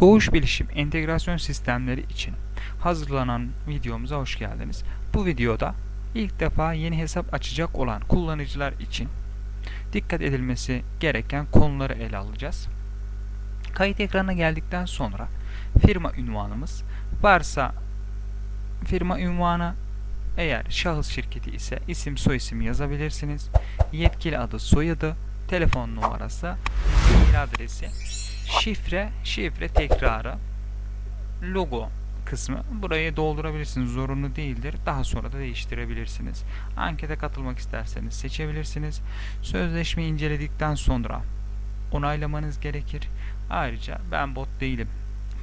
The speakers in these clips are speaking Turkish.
Doğuş Bilişim Entegrasyon Sistemleri için hazırlanan videomuza hoş geldiniz. Bu videoda ilk defa yeni hesap açacak olan kullanıcılar için dikkat edilmesi gereken konuları ele alacağız. Kayıt ekranına geldikten sonra firma ünvanımız varsa firma ünvanı eğer şahıs şirketi ise isim soyisim yazabilirsiniz. Yetkili adı soyadı, telefon numarası, mail adresi, şifre, şifre tekrarı, logo kısmı burayı doldurabilirsiniz. Zorunlu değildir. Daha sonra da değiştirebilirsiniz. Ankete katılmak isterseniz seçebilirsiniz. Sözleşmeyi inceledikten sonra onaylamanız gerekir. Ayrıca ben bot değilim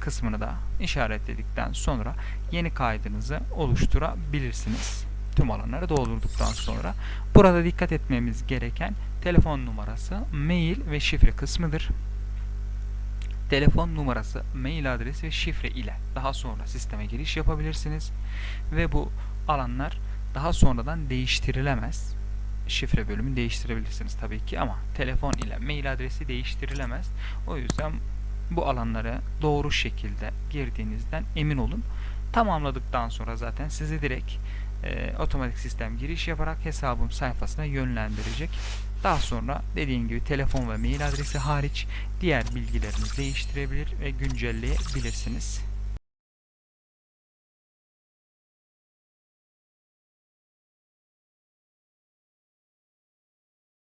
kısmını da işaretledikten sonra yeni kaydınızı oluşturabilirsiniz. Tüm alanları doldurduktan sonra burada dikkat etmemiz gereken telefon numarası, mail ve şifre kısmıdır. Telefon numarası, mail adresi ve şifre ile daha sonra sisteme giriş yapabilirsiniz ve bu alanlar daha sonradan değiştirilemez. Şifre bölümünü değiştirebilirsiniz tabii ki ama telefon ile mail adresi değiştirilemez. O yüzden bu alanlara doğru şekilde girdiğinizden emin olun. Tamamladıktan sonra zaten sizi direkt e, otomatik sistem giriş yaparak hesabım sayfasına yönlendirecek. Daha sonra dediğim gibi telefon ve mail adresi hariç diğer bilgilerinizi değiştirebilir ve güncelleyebilirsiniz.